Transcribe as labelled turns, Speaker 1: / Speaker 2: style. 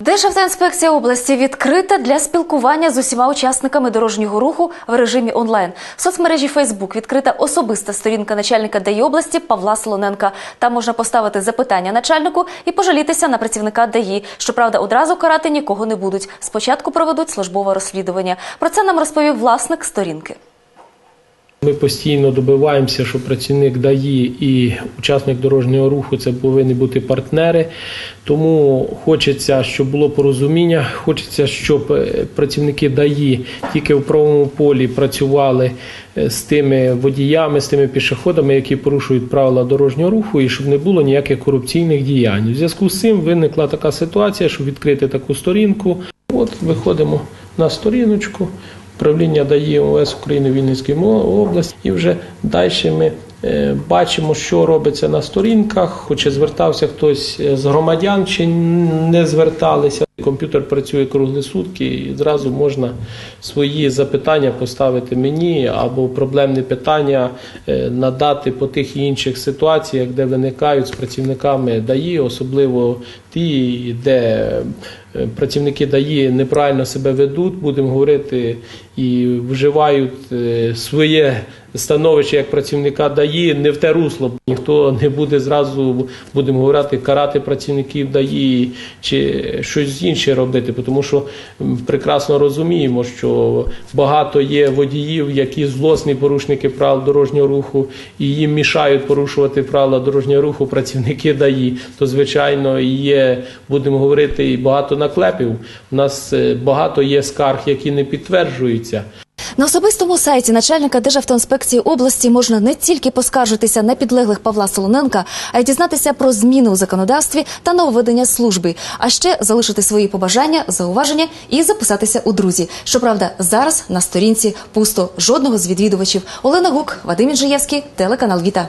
Speaker 1: Державтоінспекція області відкрита для спілкування з усіма учасниками дорожнього руху в режимі онлайн. В соцмережі Фейсбук відкрита особиста сторінка начальника ДАІ області Павла Солоненка. Там можна поставити запитання начальнику і пожалітися на працівника ДАІ. Щоправда, одразу карати нікого не будуть. Спочатку проведуть службове розслідування. Про це нам розповів власник сторінки.
Speaker 2: Ми постійно добиваємося, що працівник ДАІ і учасник дорожнього руху це повинні бути партнери. Тому хочеться, щоб було порозуміння. Хочеться, щоб е, працівники ДАІ тільки в правому полі працювали е, з тими водіями, з тими пішоходами, які порушують правила дорожнього руху, і щоб не було ніяких корупційних діянь. У зв'язку з цим виникла така ситуація, щоб відкрити таку сторінку. От виходимо на сторіночку управління дає ОС України Вінницькій області, і вже далі ми е, бачимо, що робиться на сторінках, чи звертався хтось з громадян, чи не зверталися. Комп'ютер працює круглі сутки, і зразу можна свої запитання поставити мені або проблемні питання е, надати по тих і інших ситуаціях, де виникають з працівниками ДАІ, особливо ті, де е, працівники ДАІ неправильно себе ведуть, будемо говорити, і вживають е, своє становище як працівника ДАІ не в те русло. Ніхто не буде зразу, будемо говорити, карати працівників ДАІ чи щось інше робити, тому що прекрасно розуміємо, що багато є водіїв, які злосні порушники правил дорожнього руху, і їм мішають порушувати правила дорожнього руху працівники ДАІ. То звичайно є, будемо говорити, і багато наклепів. У нас е, багато є скарг, які не підтверджуються.
Speaker 1: На особистому сайті начальника Державтоінспекції області можна не тільки поскаржитися на підлеглих Павла Солоненка, а й дізнатися про зміни у законодавстві та нововведення служби, а ще залишити свої побажання, зауваження і записатися у друзі. Щоправда, зараз на сторінці пусто жодного з відвідувачів. Олена Гук, Вадим Інжиєвський, телеканал Віта.